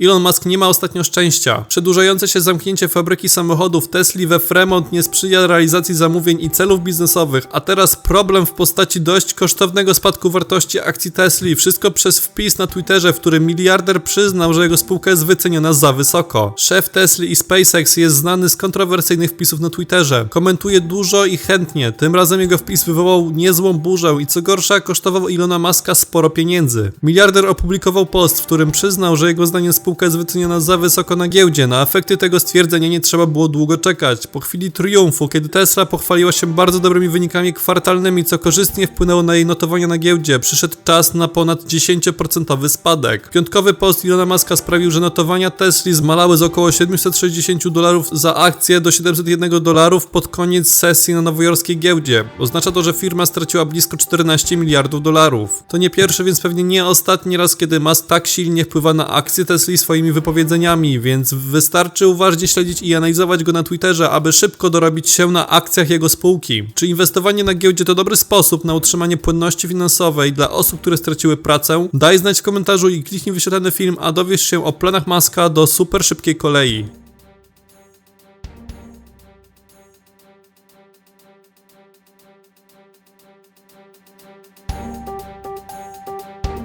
Elon Musk nie ma ostatnio szczęścia. Przedłużające się zamknięcie fabryki samochodów Tesla we Fremont nie sprzyja realizacji zamówień i celów biznesowych, a teraz problem w postaci dość kosztownego spadku wartości akcji Tesla. Wszystko przez wpis na Twitterze, w którym miliarder przyznał, że jego spółka jest wyceniona za wysoko. Szef Tesla i SpaceX jest znany z kontrowersyjnych wpisów na Twitterze. Komentuje dużo i chętnie. Tym razem jego wpis wywołał niezłą burzę i co gorsza kosztował Ilona Maska sporo pieniędzy. Miliarder opublikował post, w którym przyznał, że jego zdaniem spółka jest wyceniona za wysoko na giełdzie. Na efekty tego stwierdzenia nie trzeba było długo czekać. Po chwili triumfu, kiedy Tesla pochwaliła się bardzo dobrymi wynikami kwartalnymi, co korzystnie wpłynęło na jej notowania na giełdzie, przyszedł czas na ponad 10% spadek. Piątkowy post Ilona Maska sprawił, że notowania Tesla zmalały z około 760 dolarów za akcję do 701 dolarów pod koniec sesji na nowojorskiej giełdzie. Oznacza to, że firma straciła blisko 14 miliardów dolarów. To nie pierwszy, więc pewnie nie ostatni raz, kiedy Musk tak silnie wpływa na akcje Tesla swoimi wypowiedzeniami, więc wystarczy uważnie śledzić i analizować go na Twitterze, aby szybko dorobić się na akcjach jego spółki. Czy inwestowanie na giełdzie to dobry sposób na utrzymanie płynności finansowej dla osób, które straciły pracę? Daj znać w komentarzu i kliknij wyświetlany film, a dowiesz się o planach Maska do super szybkiej kolei.